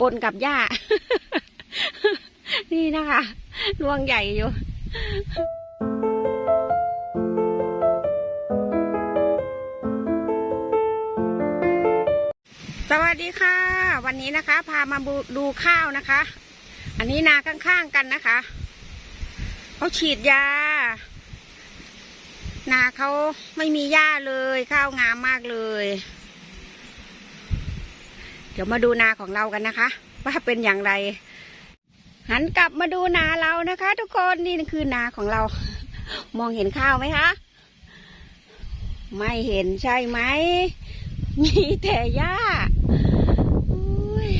ปนกับหญ้า นี่นะคะรวงใหญ่อยู่สวัสดีค่ะ วันนี้นะคะ พามาดูข้าวนะคะ อันนี้นาข้างๆกันนะคะเขาฉีดยา นาเขาไม่มีหญ้าเลย ข้าวงามมากเลย เดี๋ยวมาดูนาของเรากันนะคะ ว่าเป็นอย่างไร หันกลับมาดูนาเรานะคะ ทุกคนนี่คือนาของเรา มองเห็นข้าวไหมคะไม่เห็นใช่ไหม มีแต่หญ้าอุ๊ย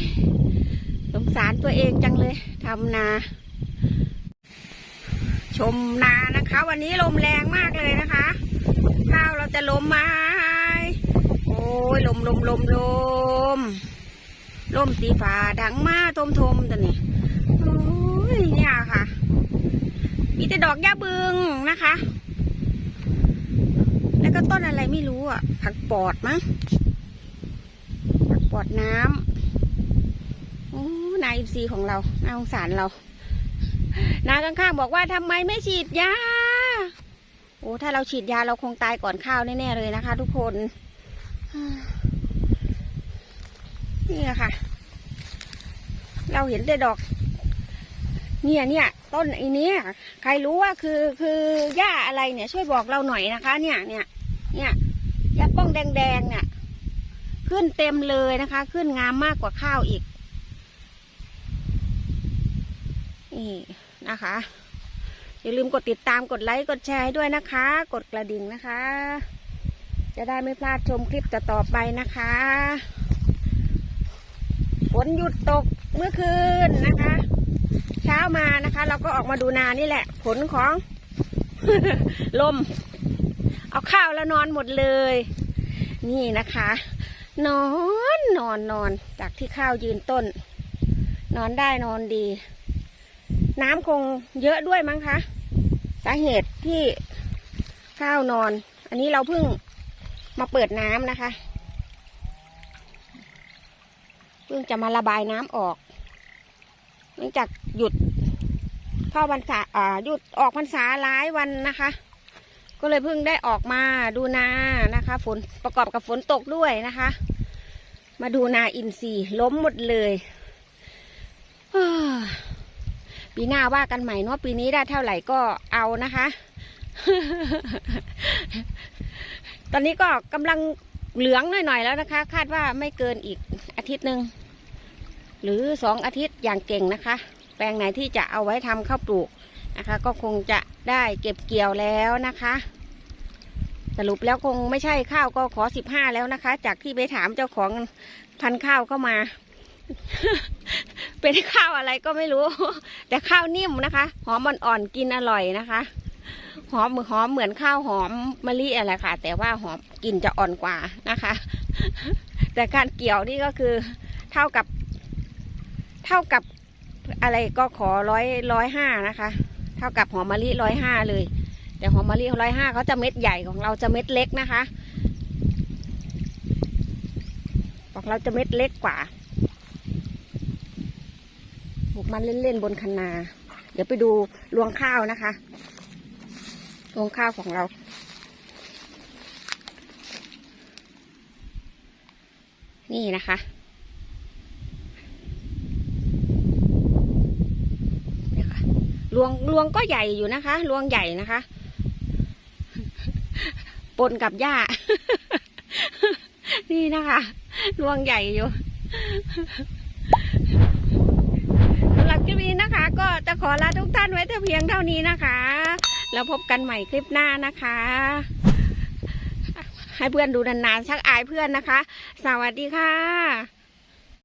สงสารตัวเองจังเลยทำนา ชมนานะคะ วันนี้ลมแรงมากเลยนะคะ ข้าวเราจะล้มไหมโอ้ยลมลมลมลม ลมตีฟ้าดังมาทมทมตัวนี้โอ้ยเนี่ยค่ะ มีแต่ดอกหญ้าบึงนะคะ แล้วก็ต้นอะไรไม่รู้อะ ผักปอดมั้งผักปอดน้ำโอ้นายอินซีของเราน่าสงสารเรา นาข้างๆบอกว่าทำไมไม่ฉีดยาโอ้ถ้าเราฉีดยาเราคงตายก่อนข้าวแน่ๆเลยนะคะ ทุกคน นี่ค่ะ เราเห็นแต่ดอก เนี่ยเนี่ยต้นไอ้นี้ใครรู้ว่าคือคือหญ้าอะไรเนี่ย ช่วยบอกเราหน่อยนะคะ เนี่ยเนี่ยเนี่ยหญ้าป้องแดงๆเนี่ยขึ้นเต็มเลยนะคะ ขึ้นงามมากกว่าข้าวอีกนี่นะคะ อย่าลืมกดติดตามกดไลค์กดแชร์ให้ด้วยนะคะ กดกระดิ่งนะคะ จะได้ไม่พลาดชมคลิปต่อๆไปนะคะ ฝนหยุดตกเมื่อคืนนะคะ เช้ามานะคะ เราก็ออกมาดูนานี่แหละ ผลของ ลม เอาข้าวแล้วนอนหมดเลย นี่นะคะ นอนนอนนอนจากที่ข้าวยืนต้น นอนได้นอนดี น้ำคงเยอะด้วยมั้งคะสาเหตุที่ข้าวนอน อันนี้เราเพิ่งมาเปิดน้ำนะคะ พิ่งจะมาระบายน้ำออกเนื่องจากหยุดเข้าพรรษาอ่าหยุดออกพรรษาหลายวันนะคะ ก็เลยเพิ่งได้ออกมาดูนานะคะฝนประกอบกับฝนตกด้วยนะคะ มาดูนาอินทรีย์ล้มหมดเลยปีหน้าว่ากันใหม่เนาะปีนี้ได้เท่าไหร่ก็เอานะคะ ตอนนี้ก็กำลังเหลืองหน่อยๆแล้วนะคะ คาดว่าไม่เกินอีกอาทิตย์หนึ่ง หรือสองอาทิตย์อย่างเก่งนะคะ แปลงไหนที่จะเอาไว้ทำข้าวปลูกนะคะ ก็คงจะได้เก็บเกี่ยวแล้วนะคะสรุปแล้วคงไม่ใช่ข้าวก็ขอสิบห้าแล้วนะคะ จากที่ไปถามเจ้าของพันข้าวเข้ามา เป็นข้าวอะไรก็ไม่รู้ แต่ข้าวนิ่มนะคะ หอมอ่อนๆกินอร่อยนะคะหอมหอมเหมือนข้าวหอมมะลิอะไรค่ะ แต่ว่าหอมกลิ่นจะอ่อนกว่านะคะ แต่การเกี่ยวนี่ก็คือเท่ากับ เท่ากับอะไรก็ขอร้อยร้อยห้านะคะ เท่ากับหอมมะลิร้อยห้าเลย แต่หอมมะลิร้อยห้าเขาจะเม็ดใหญ่ของเราจะเม็ดเล็กนะคะของเราจะเม็ดเล็กกว่าปลูกมันเล่นๆบนคันนา เดี๋ยวไปดูรวงข้าวนะคะ รวงข้าวของเรา นี่นะคะนี่ค่ะ รวงรวงก็ใหญ่อยู่นะคะ รวงใหญ่นะคะ ปนกับหญ้า นี่นะคะ รวงใหญ่อยู่สำหรับคลิปนี้นะคะ ก็จะขอลาทุกท่านไว้แต่เพียงเท่านี้นะคะ แล้วพบกันใหม่คลิปหน้านะคะ ให้เพื่อนดูนานๆชักอายเพื่อนนะคะ สวัสดีค่ะ